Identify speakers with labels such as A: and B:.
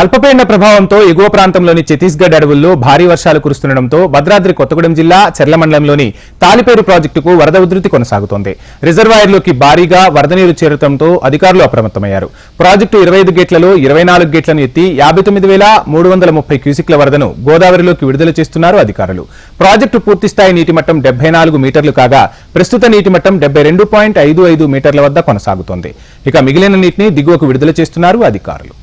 A: అల్పపీడన ప్రభావంతో ఎగువ ప్రాంతంలోని ఛత్తీస్గఢ్ అడవుల్లో భారీ వర్షాలు కురుస్తుండటంతో భద్రాద్రి కొత్తగూడెం జిల్లా చెర్ల మండలంలోని తాలిపేరు ప్రాజెక్టుకు వరద ఉధృతి కొనసాగుతోంది. రిజర్వాయర్లోకి భారీగా వరద నీరు చేరడంతో అధికారులు అప్రమత్తమయ్యారు. ప్రాజెక్టు ఇరవై ఐదు గేట్లలో ఇరవై నాలుగు గేట్లను ఎత్తి యాభై తొమ్మిది వేల మూడు వందల ముప్పై క్యూసిక్ల వరదను గోదావరిలోకి విడుదల చేస్తున్నారు అధికారులు. ప్రాజెక్టు పూర్తిస్థాయి నీటి మట్టం డెబ్బై నాలుగు మీటర్లు కాగా ప్రస్తుత నీటి మట్టం డెబ్బై రెండు పాయింట్ ఐదు ఐదు మీటర్ల వద్ద కొనసాగుతోంది. ఇక మిగిలిన నీటిని దిగువకు విడుదల చేస్తున్నారు అధికారులు.